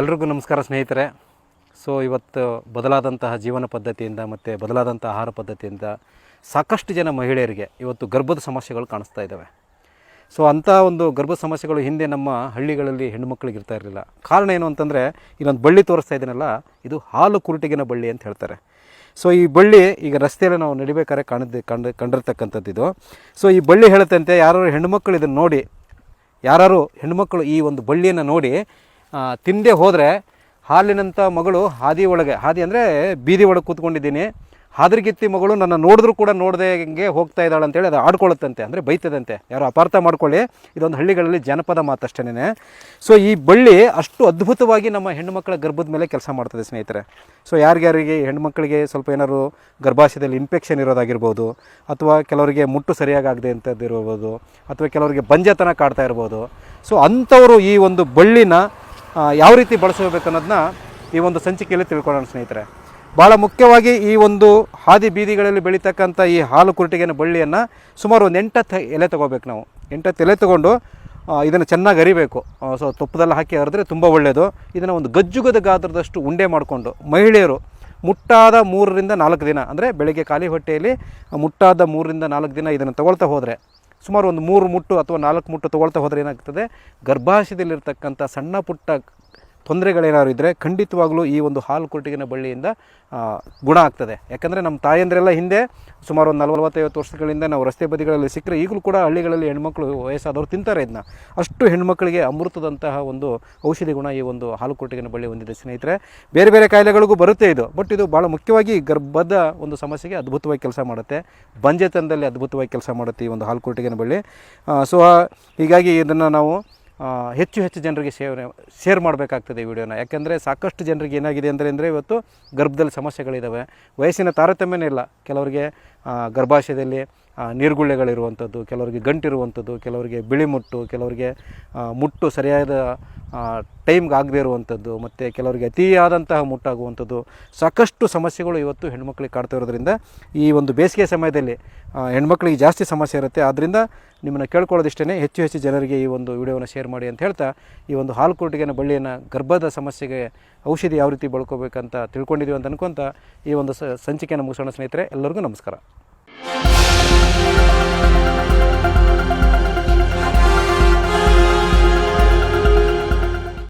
ಎಲ್ರಿಗೂ ನಮಸ್ಕಾರ ಸ್ನೇಹಿತರೆ. ಸೊ, ಇವತ್ತು ಬದಲಾದಂತಹ ಜೀವನ ಪದ್ಧತಿಯಿಂದ ಮತ್ತು ಬದಲಾದಂಥ ಆಹಾರ ಪದ್ಧತಿಯಿಂದ ಸಾಕಷ್ಟು ಜನ ಮಹಿಳೆಯರಿಗೆ ಇವತ್ತು ಗರ್ಭದ ಸಮಸ್ಯೆಗಳು ಕಾಣಿಸ್ತಾ ಇದ್ದಾವೆ ಸೊ, ಅಂಥ ಒಂದು ಗರ್ಭ ಸಮಸ್ಯೆಗಳು ಹಿಂದೆ ನಮ್ಮ ಹಳ್ಳಿಗಳಲ್ಲಿ ಹೆಣ್ಣುಮಕ್ಳಿಗೆ ಇರ್ತಾ ಇರಲಿಲ್ಲ. ಕಾರಣ ಏನು ಅಂತಂದರೆ, ಇಲ್ಲೊಂದು ಬಳ್ಳಿ ತೋರಿಸ್ತಾ ಇದ್ದೀನಲ್ಲ ಇದು ಹಾಲು ಕುರುಟಿಗಿನ ಬಳ್ಳಿ ಅಂತ ಹೇಳ್ತಾರೆ. ಸೊ, ಈ ಬಳ್ಳಿ ಈಗ ರಸ್ತೆಯಲ್ಲಿ ನಾವು ನಡಿಬೇಕಾದ್ರೆ ಕಾಣದ್ದು ಕಂಡು ಕಂಡಿರ್ತಕ್ಕಂಥದ್ದಿದು ಸೊ, ಈ ಬಳ್ಳಿ ಹೇಳುತ್ತಂತೆ ಯಾರು ಹೆಣ್ಣುಮಕ್ಕಳು ಇದನ್ನು ನೋಡಿ ಯಾರು ಹೆಣ್ಣುಮಕ್ಕಳು ಈ ಒಂದು ಬಳ್ಳಿಯನ್ನು ನೋಡಿ ತಿಂದೆ ಹೋದರೆ ಹಾಲಿನಂಥ ಮಗಳು ಹಾದಿ ಒಳಗೆ, ಹಾದಿ ಅಂದರೆ ಬೀದಿ ಒಳಗೆ ಕೂತ್ಕೊಂಡಿದ್ದೀನಿ. ಹಾದ್ರಿಗಿತ್ತಿ ಮಗಳು ನನ್ನ ನೋಡಿದ್ರು ಕೂಡ ನೋಡದೆ ಹಿಂಗೆ ಹೋಗ್ತಾ ಇದ್ದಾಳೆ ಅಂತೇಳಿ ಅದು ಆಡ್ಕೊಳ್ಳುತ್ತಂತೆ, ಅಂದರೆ ಬೈತದಂತೆ. ಯಾರು ಅಪಾರ್ಥ ಮಾಡ್ಕೊಳ್ಳಿ, ಇದೊಂದು ಹಳ್ಳಿಗಳಲ್ಲಿ ಜನಪದ ಮಾತಷ್ಟೇನೆ ಸೊ ಈ ಬಳ್ಳಿ ಅಷ್ಟು ಅದ್ಭುತವಾಗಿ ನಮ್ಮ ಹೆಣ್ಣುಮಕ್ಕಳ ಗರ್ಭದ ಮೇಲೆ ಕೆಲಸ ಮಾಡ್ತದೆ ಸ್ನೇಹಿತರೆ. ಸೊ ಯಾರಿಗ್ಯಾರಿಗೆ ಹೆಣ್ಮಕ್ಳಿಗೆ ಸ್ವಲ್ಪ ಏನಾದ್ರು ಗರ್ಭಾಶಯದಲ್ಲಿ ಇನ್ಫೆಕ್ಷನ್ ಇರೋದಾಗಿರ್ಬೋದು, ಅಥವಾ ಕೆಲವರಿಗೆ ಮುಟ್ಟು ಸರಿಯಾಗಿ ಆಗದೆ ಅಂಥದ್ದು ಇರ್ಬೋದು ಅಥವಾ ಕೆಲವರಿಗೆ ಬಂಜತನ ಕಾಡ್ತಾ ಇರ್ಬೋದು. ಸೊ ಅಂಥವರು ಈ ಒಂದು ಬಳ್ಳಿನ ಯಾವ ರೀತಿ ಬಳಸಬೇಕು ಅನ್ನೋದನ್ನ ಈ ಒಂದು ಸಂಚಿಕೆಯಲ್ಲಿ ತಿಳ್ಕೊಳ್ಳೋಣ ಸ್ನೇಹಿತರೆ. ಭಾಳ ಮುಖ್ಯವಾಗಿ ಈ ಒಂದು ಹಾದಿ ಬೀದಿಗಳಲ್ಲಿ ಬೆಳೀತಕ್ಕಂಥ ಈ ಹಾಲು ಕುರುಟಿಗೆನ ಬಳ್ಳಿಯನ್ನು ಸುಮಾರು ಒಂದು ಎಂಟತ್ತು ಎಲೆ ತೊಗೋಬೇಕು ನಾವು. ಎಂಟತ್ತು ಎಲೆ ತೊಗೊಂಡು ಇದನ್ನು ಚೆನ್ನಾಗಿ ಅರಿಬೇಕು. ಸೊ ತುಪ್ಪದಲ್ಲಿ ಹಾಕಿ ಅರಿದ್ರೆ ತುಂಬ ಒಳ್ಳೆಯದು ಇದನ್ನು ಒಂದು ಗಜ್ಜುಗದ ಗಾತ್ರದಷ್ಟು ಉಂಡೆ ಮಾಡಿಕೊಂಡು, ಮಹಿಳೆಯರು ಮುಟ್ಟಾದ ಮೂರರಿಂದ ನಾಲ್ಕು ದಿನ, ಅಂದರೆ ಬೆಳಗ್ಗೆ ಖಾಲಿ ಹೊಟ್ಟೆಯಲ್ಲಿ ಮುಟ್ಟಾದ ಮೂರರಿಂದ ನಾಲ್ಕು ದಿನ ಇದನ್ನು ತಗೊಳ್ತಾ ಹೋದರೆ ಸುಮಾರು ಒಂದು ಮೂರು ಮುಟ್ಟು ಅಥವಾ ನಾಲ್ಕು ಮುಟ್ಟು ತೊಗೊಳ್ತಾ ಹೋದರೆ ಏನಾಗ್ತದೆ? ಗರ್ಭಾಶಯದಲ್ಲಿರ್ತಕ್ಕಂಥ ಸಣ್ಣ ಪುಟ್ಟ ತೊಂದರೆಗಳೇನಾದ್ರು ಇದ್ದರೆ ಖಂಡಿತವಾಗಲೂ ಈ ಒಂದು ಹಾಲು ಕುರುಟಿಗಿನ ಬಳ್ಳಿಯಿಂದ ಗುಣ ಆಗ್ತದೆ. ಯಾಕಂದರೆ ನಮ್ಮ ತಾಯಂದಿರೆಲ್ಲ ಹಿಂದೆ ಸುಮಾರು ಒಂದು ನಲವತ್ತೈವತ್ತು ವರ್ಷಗಳಿಂದ ನಾವು ರಸ್ತೆ ಬದಿಗಳಲ್ಲಿ ಸಿಕ್ಕರೆ ಈಗಲೂ ಕೂಡ ಹಳ್ಳಿಗಳಲ್ಲಿ ಹೆಣ್ಮಕ್ಳು ವಯಸ್ಸಾದವರು ತಿಂತಾರೆ ಇದನ್ನ ಅಷ್ಟು ಹೆಣ್ಮಕ್ಳಿಗೆ ಅಮೃತದಂತಹ ಒಂದು ಔಷಧಿ ಗುಣ ಈ ಒಂದು ಹಾಲು ಕುರುಟಿಗಿನ ಬಳ್ಳಿ ಹೊಂದಿದೆ ಸ್ನೇಹಿತರೆ. ಬೇರೆ ಬೇರೆ ಕಾಯಿಲೆಗಳಿಗೂ ಬರುತ್ತೆ ಇದು. ಬಟ್ ಇದು ಭಾಳ ಮುಖ್ಯವಾಗಿ ಗರ್ಭದ ಒಂದು ಸಮಸ್ಯೆಗೆ ಅದ್ಭುತವಾಗಿ ಕೆಲಸ ಮಾಡುತ್ತೆ. ಬಂಜೆತನದಲ್ಲಿ ಅದ್ಭುತವಾಗಿ ಕೆಲಸ ಮಾಡುತ್ತೆ ಈ ಒಂದು ಹಾಲು ಕುರುಟಿಗಿನ ಬಳ್ಳಿ. ಸೊ ಹೀಗಾಗಿ ಇದನ್ನು ನಾವು ಹೆಚ್ಚು ಹೆಚ್ಚು ಜನರಿಗೆ ಸೇವನೆ, ಶೇರ್ ಮಾಡಬೇಕಾಗ್ತದೆ ಈ ವಿಡಿಯೋನ. ಯಾಕೆಂದರೆ ಸಾಕಷ್ಟು ಜನರಿಗೆ ಏನಾಗಿದೆ ಅಂದರೆ ಅಂದರೆ ಇವತ್ತು ಗರ್ಭದಲ್ಲಿ ಸಮಸ್ಯೆಗಳಿದ್ದಾವೆ ವಯಸ್ಸಿನ ತಾರತಮ್ಯನೇ ಇಲ್ಲ. ಕೆಲವರಿಗೆ ಗರ್ಭಾಶಯದಲ್ಲಿ ನೀರ್ಗುಳ್ಳೆಗಳಿರುವಂಥದ್ದು ಕೆಲವರಿಗೆ ಗಂಟಿರುವಂಥದ್ದು ಕೆಲವರಿಗೆ ಬಿಳಿ ಮುಟ್ಟು, ಕೆಲವರಿಗೆ ಮುಟ್ಟು ಸರಿಯಾದ ಟೈಮ್ಗೆ ಆಗದೇ ಇರುವಂಥದ್ದು, ಮತ್ತು ಕೆಲವರಿಗೆ ಅತಿಯಾದಂತಹ ಮುಟ್ಟಾಗುವಂಥದ್ದು, ಸಾಕಷ್ಟು ಸಮಸ್ಯೆಗಳು ಇವತ್ತು ಹೆಣ್ಮಕ್ಳಿಗೆ ಕಾಡ್ತಾ ಇರೋದ್ರಿಂದ ಈ ಒಂದು ಬೇಸಿಗೆ ಸಮಯದಲ್ಲಿ ಹೆಣ್ಮಕ್ಳಿಗೆ ಜಾಸ್ತಿ ಸಮಸ್ಯೆ ಇರುತ್ತೆ. ಆದ್ದರಿಂದ ನಿಮ್ಮನ್ನು ಕೇಳ್ಕೊಳ್ಳೋದಿಷ್ಟೇ ಹೆಚ್ಚು ಹೆಚ್ಚು ಜನರಿಗೆ ಈ ಒಂದು ವಿಡಿಯೋನ ಶೇರ್ ಮಾಡಿ ಅಂತ ಹೇಳ್ತಾ, ಈ ಒಂದು ಹಾಲು ಕುರುಟಿಗೆನ ಬಳ್ಳಿಯನ್ನು ಗರ್ಭದ ಸಮಸ್ಯೆಗೆ ಔಷಧಿ ಯಾವ ರೀತಿ ಬಳಕೋಬೇಕಂತ ತಿಳ್ಕೊಂಡಿದ್ದೀವಿ ಅಂತ ಅನ್ಕೊಂತ ಈ ಒಂದು ಸಂಚಿಕೆಯನ್ನು ಮುಗಿಸೋಣ ಸ್ನೇಹಿತರೆ, ಎಲ್ಲರಿಗೂ ನಮಸ್ಕಾರ.